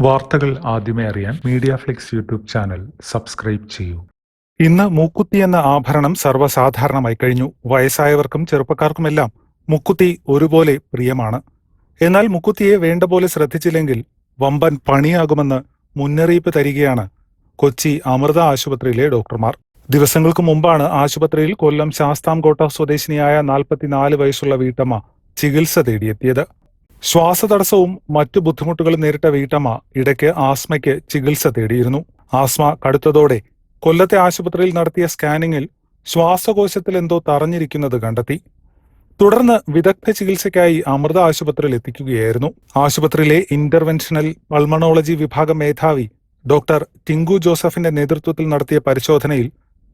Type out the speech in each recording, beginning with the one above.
വാർത്തകൾ ആദ്യമേ അറിയാൻ Media Flix YouTube channel subscribe ചെയ്യൂ. ഇന്ന് മൂക്കുത്തി എന്ന ആഭരണം സർവസാധാരണമായി കഴിഞ്ഞു. വയസ്സായവർക്കും ചെറുപ്പക്കാർക്കുമെല്ലാം മുക്കുത്തി ഒരുപോലെ പ്രിയമാണ്. എന്നാൽ മുക്കുത്തിയെ വേണ്ട പോലെ ശ്രദ്ധിച്ചില്ലെങ്കിൽ വമ്പൻ പണിയാകുമെന്ന് മുന്നറിയിപ്പ് തരികയാണ് കൊച്ചി അമൃത ആശുപത്രിയിലെ ഡോക്ടർമാർ. ദിവസങ്ങൾക്ക് മുമ്പാണ് ആശുപത്രിയിൽ കൊല്ലം ശാസ്താംകോട്ട സ്വദേശിനിയായ നാൽപ്പത്തിനാല് വയസ്സുള്ള വീട്ടമ്മ ചികിത്സ തേടിയെത്തിയത്. ശ്വാസതടസ്സവും മറ്റു ബുദ്ധിമുട്ടുകളും നേരിട്ട വീട്ടമ്മ ഇടയ്ക്ക് ആസ്മയ്ക്ക് ചികിത്സ തേടിയിരുന്നു. ആസ്മ കടുത്തതോടെ കൊല്ലത്തെ ആശുപത്രിയിൽ നടത്തിയ സ്കാനിങ്ങിൽ ശ്വാസകോശത്തിൽ എന്തോ തറഞ്ഞിരിക്കുന്നത് കണ്ടെത്തി. തുടർന്ന് വിദഗ്ധ ചികിത്സയ്ക്കായി അമൃത ആശുപത്രിയിൽ എത്തിക്കുകയായിരുന്നു. ആശുപത്രിയിലെ ഇന്റർവെൻഷണൽ പൾമണോളജി വിഭാഗം മേധാവി ഡോക്ടർ ടിങ്കു ജോസഫിന്റെ നേതൃത്വത്തിൽ നടത്തിയ പരിശോധനയിൽ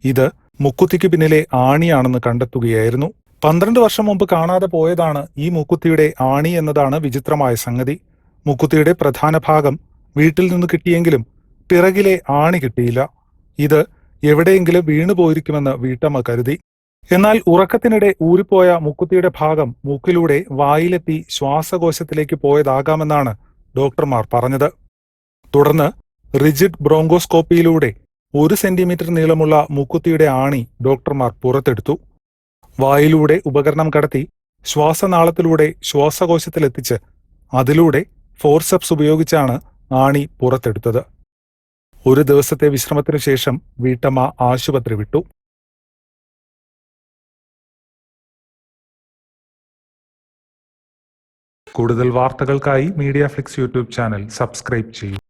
ഇത് മുക്കുത്തിക്ക് പിന്നിലെ ആണിയാണെന്ന് കണ്ടെത്തുകയായിരുന്നു. പന്ത്രണ്ട് വർഷം മുമ്പ് കാണാതെ പോയതാണ് ഈ മൂക്കുത്തിയുടെ ആണി എന്നതാണ് വിചിത്രമായ സംഗതി. മൂക്കുത്തിയുടെ പ്രധാന ഭാഗം വീട്ടിൽ നിന്ന് കിട്ടിയെങ്കിലും പിറകിലെ ആണി കിട്ടിയില്ല. ഇത് എവിടെയെങ്കിലും വീണുപോയിരിക്കുമെന്ന് വീട്ടമ്മ കരുതി. എന്നാൽ ഉറക്കത്തിനിടെ ഊരിപ്പോയ മുക്കുത്തിയുടെ ഭാഗം മൂക്കിലൂടെ വായിലെത്തി ശ്വാസകോശത്തിലേക്ക് പോയതാകാമെന്നാണ് ഡോക്ടർമാർ പറഞ്ഞത്. തുടർന്ന് റിജിഡ് ബ്രോങ്കോസ്കോപ്പിയിലൂടെ ഒരു സെന്റിമീറ്റർ നീളമുള്ള മുക്കുത്തിയുടെ ആണി ഡോക്ടർമാർ പുറത്തെടുത്തു. വായിലൂടെ ഉപകരണം കടത്തി ശ്വാസനാളത്തിലൂടെ ശ്വാസകോശത്തിലെത്തിച്ച് അതിലൂടെ ഫോർസെപ്സ് ഉപയോഗിച്ചാണ് ആണി പുറത്തെടുത്തത്. ഒരു ദിവസത്തെ വിശ്രമത്തിനു ശേഷം വീട്ടമ്മ ആശുപത്രി വിട്ടു. കൂടുതൽ വാർത്തകൾക്കായി Media Flix YouTube channel subscribe ചെയ്യൂ.